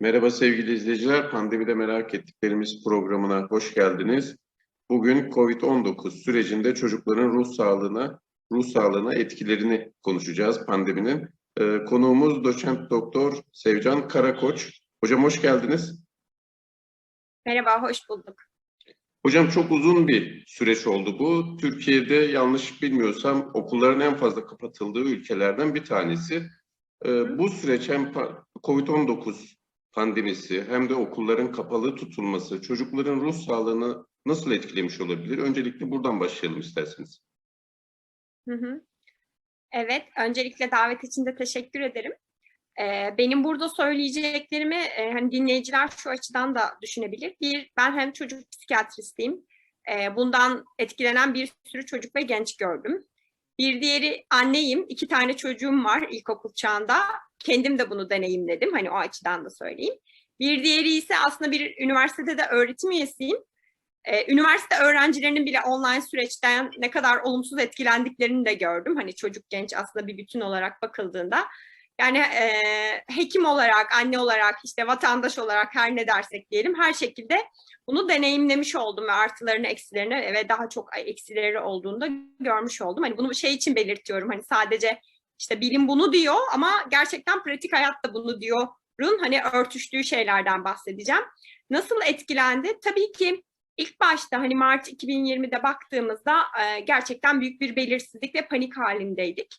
Merhaba sevgili izleyiciler, pandemide merak ettiklerimiz programına hoş geldiniz. Bugün COVID-19 sürecinde çocukların ruh sağlığına, ruh sağlığına etkilerini konuşacağız pandeminin. Ee, konuğumuz doçent doktor Sevcan Karakoç. Hocam hoş geldiniz. Merhaba, hoş bulduk. Hocam çok uzun bir süreç oldu bu. Türkiye'de yanlış bilmiyorsam okulların en fazla kapatıldığı ülkelerden bir tanesi. Ee, bu süreç hem pa- COVID-19 pandemisi hem de okulların kapalı tutulması çocukların ruh sağlığını nasıl etkilemiş olabilir? Öncelikle buradan başlayalım isterseniz. Hı hı. Evet, öncelikle davet için de teşekkür ederim. Ee, benim burada söyleyeceklerimi e, hani dinleyiciler şu açıdan da düşünebilir. Bir, ben hem çocuk psikiyatristiyim. Ee, bundan etkilenen bir sürü çocuk ve genç gördüm. Bir diğeri anneyim. iki tane çocuğum var ilkokul çağında. Kendim de bunu deneyimledim. Hani o açıdan da söyleyeyim. Bir diğeri ise aslında bir üniversitede de öğretim üyesiyim. Ee, üniversite öğrencilerinin bile online süreçten ne kadar olumsuz etkilendiklerini de gördüm. Hani çocuk genç aslında bir bütün olarak bakıldığında. Yani e, hekim olarak, anne olarak, işte vatandaş olarak her ne dersek diyelim her şekilde bunu deneyimlemiş oldum ve artılarını, eksilerini ve daha çok eksileri olduğunu da görmüş oldum. Hani bunu şey için belirtiyorum. Hani sadece işte bilim bunu diyor ama gerçekten pratik hayat da bunu diyorun hani örtüştüğü şeylerden bahsedeceğim. Nasıl etkilendi? Tabii ki İlk başta hani Mart 2020'de baktığımızda e, gerçekten büyük bir belirsizlik ve panik halindeydik.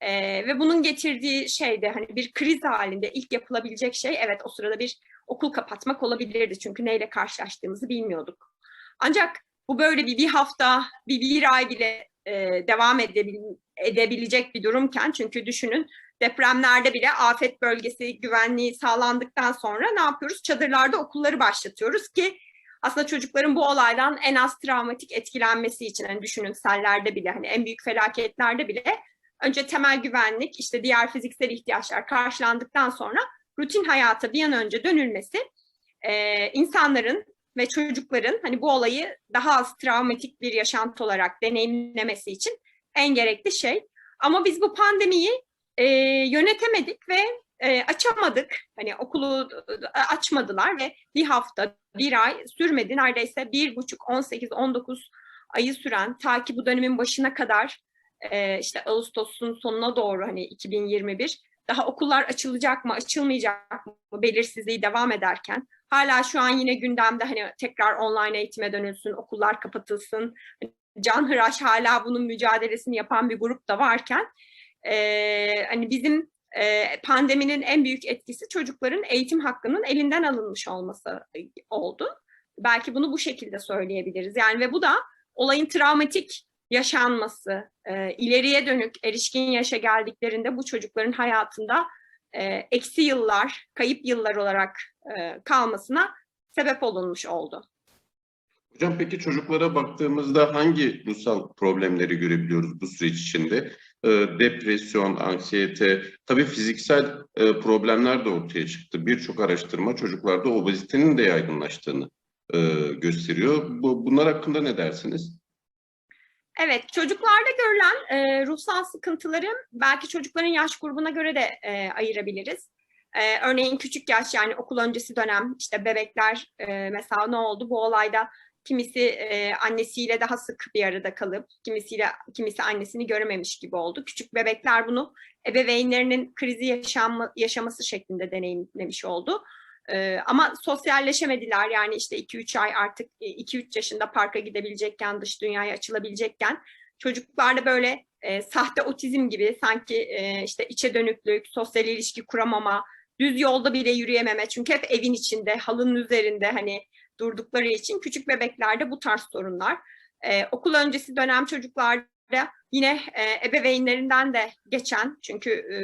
E, ve bunun getirdiği şey de hani bir kriz halinde ilk yapılabilecek şey evet o sırada bir okul kapatmak olabilirdi. Çünkü neyle karşılaştığımızı bilmiyorduk. Ancak bu böyle bir, bir hafta, bir, bir ay bile e, devam edebil, edebilecek bir durumken çünkü düşünün depremlerde bile afet bölgesi güvenliği sağlandıktan sonra ne yapıyoruz? Çadırlarda okulları başlatıyoruz ki aslında çocukların bu olaydan en az travmatik etkilenmesi için hani düşünün sellerde bile hani en büyük felaketlerde bile önce temel güvenlik işte diğer fiziksel ihtiyaçlar karşılandıktan sonra rutin hayata bir an önce dönülmesi e, insanların ve çocukların hani bu olayı daha az travmatik bir yaşantı olarak deneyimlemesi için en gerekli şey. Ama biz bu pandemiyi e, yönetemedik ve e, açamadık. Hani okulu e, açmadılar ve bir hafta, bir ay sürmedi. Neredeyse bir buçuk, 18, 19 ayı süren ta ki bu dönemin başına kadar e, işte Ağustos'un sonuna doğru hani 2021 daha okullar açılacak mı, açılmayacak mı belirsizliği devam ederken hala şu an yine gündemde hani tekrar online eğitime dönülsün, okullar kapatılsın. Can Hıraş hala bunun mücadelesini yapan bir grup da varken e, hani bizim e, pandeminin en büyük etkisi çocukların eğitim hakkının elinden alınmış olması oldu. Belki bunu bu şekilde söyleyebiliriz. Yani ve bu da olayın travmatik yaşanması, e, ileriye dönük erişkin yaşa geldiklerinde bu çocukların hayatında e, eksi yıllar, kayıp yıllar olarak e, kalmasına sebep olunmuş oldu. Hocam peki çocuklara baktığımızda hangi ruhsal problemleri görebiliyoruz bu süreç içinde? Ee, depresyon, anksiyete, tabii fiziksel e, problemler de ortaya çıktı. Birçok araştırma çocuklarda obezitenin de yaygınlaştığını e, gösteriyor. Bu, bunlar hakkında ne dersiniz? Evet, çocuklarda görülen e, ruhsal sıkıntıları belki çocukların yaş grubuna göre de e, ayırabiliriz. E, örneğin küçük yaş yani okul öncesi dönem işte bebekler e, mesela ne oldu bu olayda kimisi e, annesiyle daha sık bir arada kalıp kimisiyle kimisi annesini görememiş gibi oldu. Küçük bebekler bunu ebeveynlerinin krizi yaşanma, yaşaması şeklinde deneyimlemiş oldu. Ee, ama sosyalleşemediler yani işte 2-3 ay artık 2-3 yaşında parka gidebilecekken, dış dünyaya açılabilecekken çocuklarda böyle e, sahte otizm gibi sanki e, işte içe dönüklük, sosyal ilişki kuramama, düz yolda bile yürüyememe çünkü hep evin içinde, halının üzerinde hani durdukları için küçük bebeklerde bu tarz sorunlar. E, okul öncesi dönem çocuklarda yine e, ebeveynlerinden de geçen çünkü e,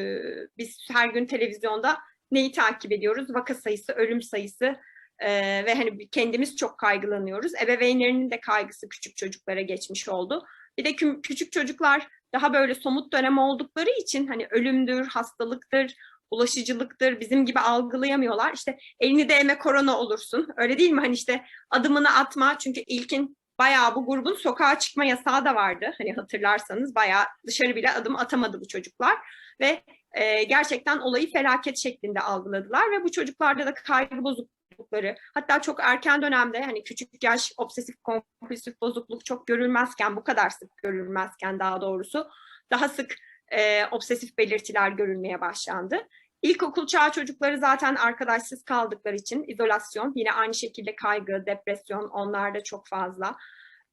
biz her gün televizyonda neyi takip ediyoruz? Vaka sayısı, ölüm sayısı e, ve hani kendimiz çok kaygılanıyoruz. Ebeveynlerinin de kaygısı küçük çocuklara geçmiş oldu. Bir de kü küçük çocuklar daha böyle somut dönem oldukları için hani ölümdür, hastalıktır, bulaşıcılıktır bizim gibi algılayamıyorlar. İşte elini değme korona olursun. Öyle değil mi? Hani işte adımını atma çünkü ilkin bayağı bu grubun sokağa çıkma yasağı da vardı. Hani hatırlarsanız bayağı dışarı bile adım atamadı bu çocuklar ve e, gerçekten olayı felaket şeklinde algıladılar ve bu çocuklarda da kaygı bozuklukları hatta çok erken dönemde hani küçük yaş obsesif kompulsif bozukluk çok görülmezken bu kadar sık görülmezken daha doğrusu daha sık e, obsesif belirtiler görülmeye başlandı. İlkokul çağı çocukları zaten arkadaşsız kaldıkları için izolasyon, yine aynı şekilde kaygı, depresyon onlarda çok fazla.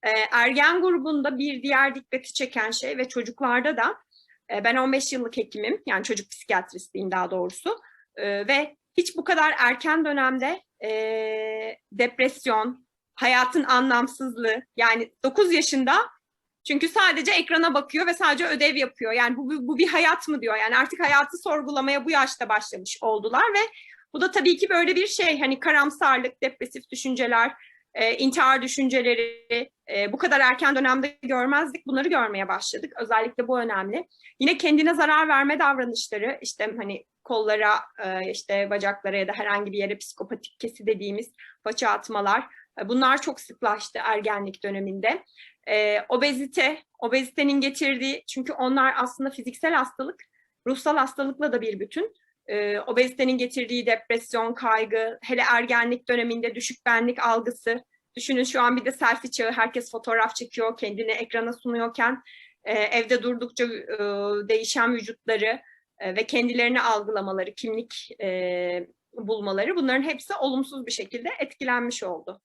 Ee, ergen grubunda bir diğer dikkati çeken şey ve çocuklarda da e, ben 15 yıllık hekimim, yani çocuk psikiyatristiyim daha doğrusu Ee, ve hiç bu kadar erken dönemde e, depresyon, hayatın anlamsızlığı, yani 9 yaşında çünkü sadece ekrana bakıyor ve sadece ödev yapıyor. Yani bu, bu bir hayat mı diyor. Yani artık hayatı sorgulamaya bu yaşta başlamış oldular ve bu da tabii ki böyle bir şey. Hani karamsarlık, depresif düşünceler, e, intihar düşünceleri e, bu kadar erken dönemde görmezdik. Bunları görmeye başladık. Özellikle bu önemli. Yine kendine zarar verme davranışları işte hani kollara, e, işte bacaklara ya da herhangi bir yere psikopatik kesi dediğimiz paça atmalar. E, bunlar çok sıklaştı ergenlik döneminde e, obezite, obezitenin getirdiği çünkü onlar aslında fiziksel hastalık, ruhsal hastalıkla da bir bütün. E, obezitenin getirdiği depresyon, kaygı, hele ergenlik döneminde düşük benlik algısı. Düşünün şu an bir de selfie çağı, herkes fotoğraf çekiyor, kendini ekrana sunuyorken e, evde durdukça e, değişen vücutları e, ve kendilerini algılamaları, kimlik e, bulmaları bunların hepsi olumsuz bir şekilde etkilenmiş oldu.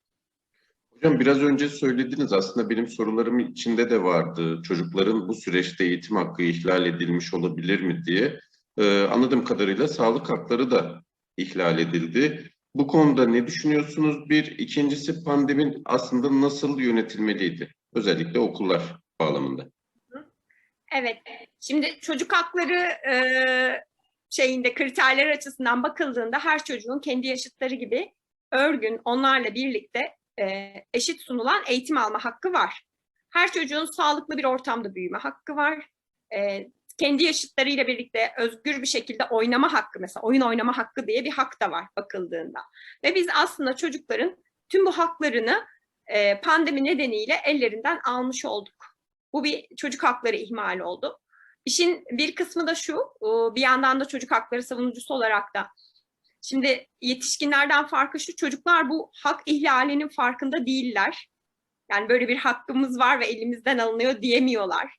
Hocam biraz önce söylediniz aslında benim sorularım içinde de vardı. Çocukların bu süreçte eğitim hakkı ihlal edilmiş olabilir mi diye. Ee, anladığım kadarıyla sağlık hakları da ihlal edildi. Bu konuda ne düşünüyorsunuz? Bir, ikincisi pandemin aslında nasıl yönetilmeliydi? Özellikle okullar bağlamında. Evet, şimdi çocuk hakları e, şeyinde kriterler açısından bakıldığında her çocuğun kendi yaşıtları gibi örgün onlarla birlikte e, eşit sunulan eğitim alma hakkı var. Her çocuğun sağlıklı bir ortamda büyüme hakkı var. E, kendi yaşıtlarıyla birlikte özgür bir şekilde oynama hakkı mesela oyun oynama hakkı diye bir hak da var bakıldığında. Ve biz aslında çocukların tüm bu haklarını e, pandemi nedeniyle ellerinden almış olduk. Bu bir çocuk hakları ihmali oldu. İşin bir kısmı da şu, bir yandan da çocuk hakları savunucusu olarak da Şimdi yetişkinlerden farkı şu, çocuklar bu hak ihlalinin farkında değiller. Yani böyle bir hakkımız var ve elimizden alınıyor diyemiyorlar.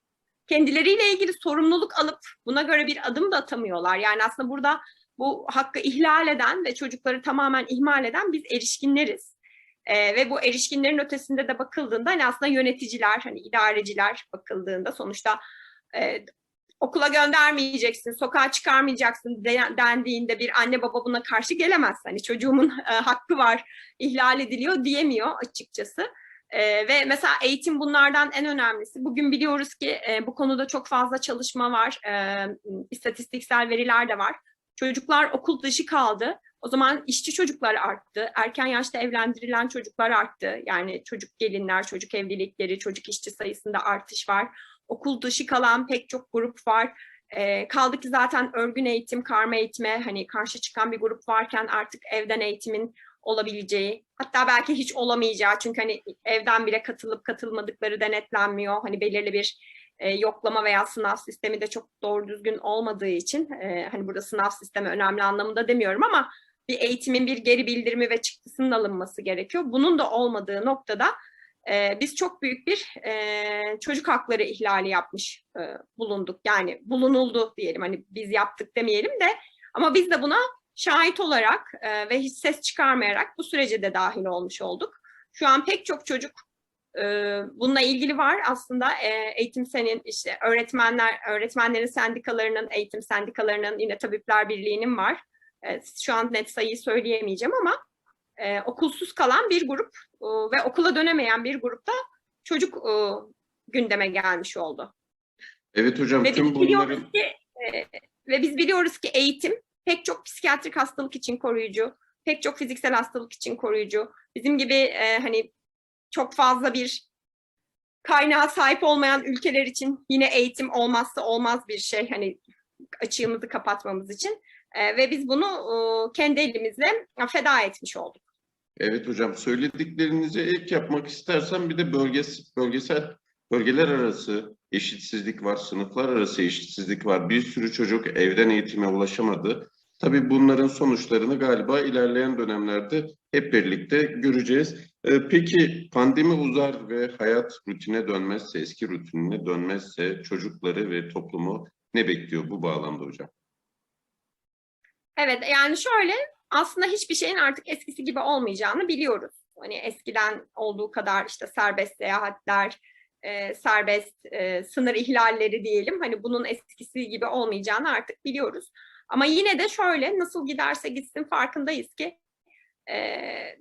Kendileriyle ilgili sorumluluk alıp buna göre bir adım da atamıyorlar. Yani aslında burada bu hakkı ihlal eden ve çocukları tamamen ihmal eden biz erişkinleriz. Ee, ve bu erişkinlerin ötesinde de bakıldığında hani aslında yöneticiler, hani idareciler bakıldığında sonuçta e, okula göndermeyeceksin, sokağa çıkarmayacaksın dendiğinde bir anne baba buna karşı gelemez. Hani çocuğumun e, hakkı var, ihlal ediliyor diyemiyor açıkçası. E, ve mesela eğitim bunlardan en önemlisi. Bugün biliyoruz ki e, bu konuda çok fazla çalışma var, e, istatistiksel veriler de var. Çocuklar okul dışı kaldı. O zaman işçi çocuklar arttı, erken yaşta evlendirilen çocuklar arttı. Yani çocuk gelinler, çocuk evlilikleri, çocuk işçi sayısında artış var okul dışı kalan pek çok grup var. E, kaldı ki zaten örgün eğitim, karma eğitime hani karşı çıkan bir grup varken artık evden eğitimin olabileceği, hatta belki hiç olamayacağı çünkü hani evden bile katılıp katılmadıkları denetlenmiyor. Hani belirli bir e, yoklama veya sınav sistemi de çok doğru düzgün olmadığı için e, hani burada sınav sistemi önemli anlamında demiyorum ama bir eğitimin bir geri bildirimi ve çıktısının alınması gerekiyor. Bunun da olmadığı noktada e, biz çok büyük bir e, çocuk hakları ihlali yapmış e, bulunduk. Yani bulunuldu diyelim hani biz yaptık demeyelim de ama biz de buna şahit olarak e, ve hiç ses çıkarmayarak bu sürece de dahil olmuş olduk. Şu an pek çok çocuk e, bununla ilgili var aslında e, eğitim senin işte öğretmenler öğretmenlerin sendikalarının eğitim sendikalarının yine tabipler birliğinin var. E, şu an net sayıyı söyleyemeyeceğim ama e, okulsuz kalan bir grup e, ve okula dönemeyen bir grupta çocuk e, gündeme gelmiş oldu. Evet hocam ve tüm biz bunları... biliyoruz ki e, ve biz biliyoruz ki eğitim pek çok psikiyatrik hastalık için koruyucu, pek çok fiziksel hastalık için koruyucu. Bizim gibi e, hani çok fazla bir kaynağa sahip olmayan ülkeler için yine eğitim olmazsa olmaz bir şey. Hani açığımızı kapatmamız için. E, ve biz bunu e, kendi elimizle feda etmiş olduk. Evet hocam söylediklerinize ek yapmak istersen bir de bölgesel, bölgesel bölgeler arası eşitsizlik var, sınıflar arası eşitsizlik var. Bir sürü çocuk evden eğitime ulaşamadı. Tabii bunların sonuçlarını galiba ilerleyen dönemlerde hep birlikte göreceğiz. Ee, Peki pandemi uzar ve hayat rutine dönmezse, eski rutinine dönmezse çocukları ve toplumu ne bekliyor bu bağlamda hocam? Evet yani şöyle aslında hiçbir şeyin artık eskisi gibi olmayacağını biliyoruz. Hani eskiden olduğu kadar işte serbest seyahatler, e, serbest e, sınır ihlalleri diyelim. Hani bunun eskisi gibi olmayacağını artık biliyoruz. Ama yine de şöyle nasıl giderse gitsin farkındayız ki e,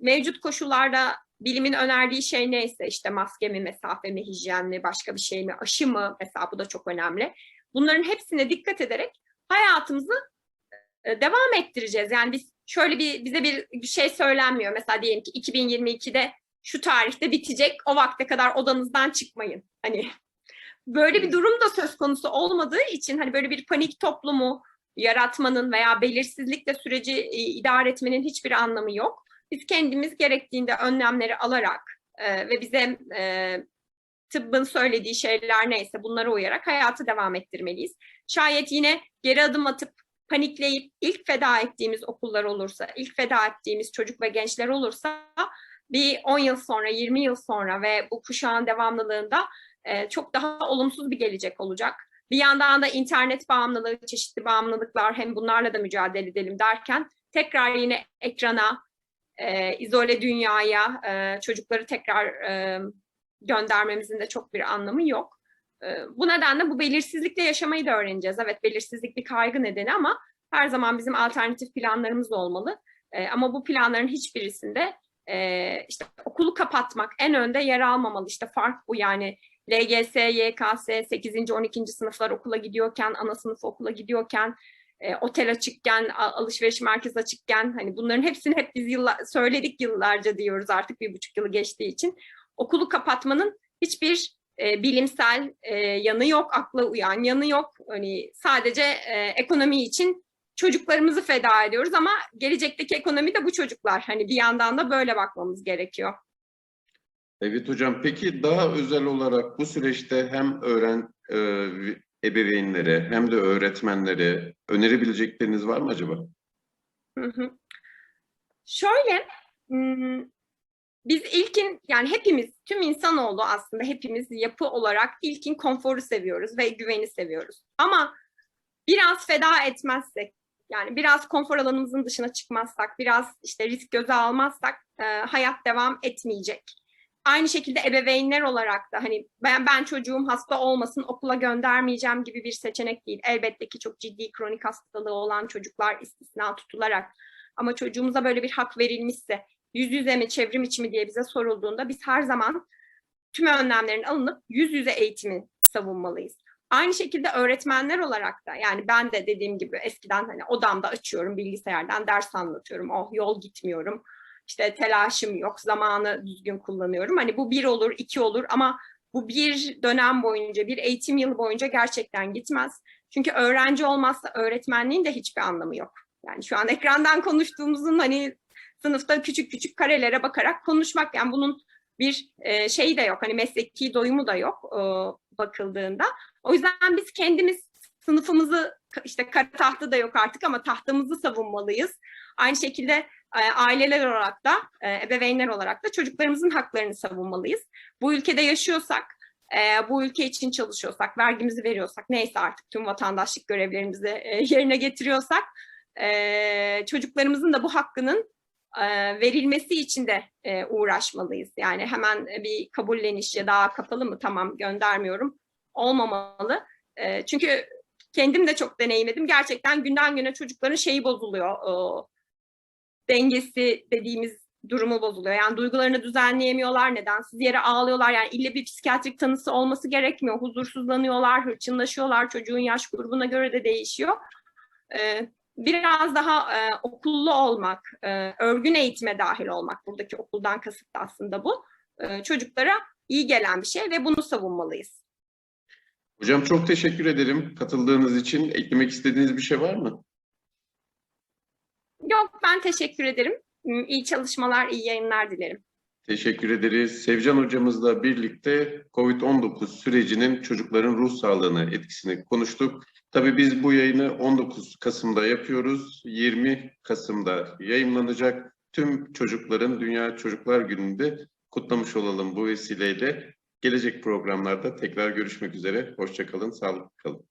mevcut koşullarda bilimin önerdiği şey neyse işte maske mi, mesafe mi, hijyen mi, başka bir şey mi, aşı mı mesela bu da çok önemli. Bunların hepsine dikkat ederek hayatımızı e, devam ettireceğiz. Yani biz şöyle bir bize bir, bir şey söylenmiyor. Mesela diyelim ki 2022'de şu tarihte bitecek. O vakte kadar odanızdan çıkmayın. Hani böyle bir durum da söz konusu olmadığı için hani böyle bir panik toplumu yaratmanın veya belirsizlikle süreci e, idare etmenin hiçbir anlamı yok. Biz kendimiz gerektiğinde önlemleri alarak e, ve bize e, tıbbın söylediği şeyler neyse bunlara uyarak hayatı devam ettirmeliyiz. Şayet yine geri adım atıp panikleyip ilk feda ettiğimiz okullar olursa, ilk feda ettiğimiz çocuk ve gençler olursa bir 10 yıl sonra, 20 yıl sonra ve bu kuşağın devamlılığında e, çok daha olumsuz bir gelecek olacak. Bir yandan da internet bağımlılığı, çeşitli bağımlılıklar hem bunlarla da mücadele edelim derken tekrar yine ekrana, e, izole dünyaya e, çocukları tekrar e, göndermemizin de çok bir anlamı yok. E, bu nedenle bu belirsizlikle yaşamayı da öğreneceğiz. Evet belirsizlik bir kaygı nedeni ama her zaman bizim alternatif planlarımız olmalı. E, ama bu planların hiçbirisinde e, işte okulu kapatmak en önde yer almamalı. İşte fark bu yani LGS, YKS, 8. 12. sınıflar okula gidiyorken, ana sınıf okula gidiyorken, e, otel açıkken, alışveriş merkezi açıkken hani bunların hepsini hep biz yıllar, söyledik yıllarca diyoruz artık bir buçuk yılı geçtiği için. Okulu kapatmanın hiçbir e, bilimsel e, yanı yok, akla uyan yanı yok. Hani sadece e, ekonomi için çocuklarımızı feda ediyoruz ama gelecekteki ekonomi de bu çocuklar. Hani bir yandan da böyle bakmamız gerekiyor. Evet hocam. Peki daha özel olarak bu süreçte hem öğren e, ebeveynlere hem de öğretmenlere önerebilecekleriniz var mı acaba? Şöyle, biz ilkin yani hepimiz, tüm insanoğlu aslında hepimiz yapı olarak ilkin konforu seviyoruz ve güveni seviyoruz. Ama biraz feda etmezsek, yani biraz konfor alanımızın dışına çıkmazsak, biraz işte risk göze almazsak e, hayat devam etmeyecek. Aynı şekilde ebeveynler olarak da hani ben ben çocuğum hasta olmasın okula göndermeyeceğim gibi bir seçenek değil. Elbette ki çok ciddi kronik hastalığı olan çocuklar istisna tutularak ama çocuğumuza böyle bir hak verilmişse yüz yüze mi çevrim içi mi diye bize sorulduğunda biz her zaman tüm önlemlerin alınıp yüz yüze eğitimi savunmalıyız. Aynı şekilde öğretmenler olarak da yani ben de dediğim gibi eskiden hani odamda açıyorum bilgisayardan ders anlatıyorum. Oh yol gitmiyorum. İşte telaşım yok, zamanı düzgün kullanıyorum. Hani bu bir olur, iki olur ama bu bir dönem boyunca, bir eğitim yılı boyunca gerçekten gitmez. Çünkü öğrenci olmazsa öğretmenliğin de hiçbir anlamı yok. Yani şu an ekrandan konuştuğumuzun hani sınıfta küçük küçük karelere bakarak konuşmak yani bunun bir e, şeyi de yok hani mesleki doyumu da yok e, bakıldığında. O yüzden biz kendimiz sınıfımızı işte kara tahtı da yok artık ama tahtamızı savunmalıyız. Aynı şekilde aileler olarak da e, ebeveynler olarak da çocuklarımızın haklarını savunmalıyız. Bu ülkede yaşıyorsak e, bu ülke için çalışıyorsak, vergimizi veriyorsak, neyse artık tüm vatandaşlık görevlerimizi e, yerine getiriyorsak, e, çocuklarımızın da bu hakkının e, verilmesi için de e, uğraşmalıyız. Yani hemen bir kabulleniş ya daha kapalı mı tamam göndermiyorum olmamalı. E, çünkü kendim de çok deneyimledim. Gerçekten günden güne çocukların şeyi bozuluyor. Dengesi dediğimiz durumu bozuluyor. Yani duygularını düzenleyemiyorlar, nedensiz yere ağlıyorlar. Yani ille bir psikiyatrik tanısı olması gerekmiyor. Huzursuzlanıyorlar, hırçınlaşıyorlar. Çocuğun yaş grubuna göre de değişiyor. Ee, biraz daha e, okullu olmak, e, örgün eğitime dahil olmak, buradaki okuldan kasıt da aslında bu. E, çocuklara iyi gelen bir şey ve bunu savunmalıyız. Hocam çok teşekkür ederim katıldığınız için. Eklemek istediğiniz bir şey var mı? Yok ben teşekkür ederim. İyi çalışmalar, iyi yayınlar dilerim. Teşekkür ederiz. Sevcan hocamızla birlikte COVID-19 sürecinin çocukların ruh sağlığına etkisini konuştuk. Tabii biz bu yayını 19 Kasım'da yapıyoruz. 20 Kasım'da yayınlanacak. Tüm çocukların Dünya Çocuklar Günü'nde kutlamış olalım bu vesileyle. Gelecek programlarda tekrar görüşmek üzere. Hoşçakalın, sağlıklı kalın.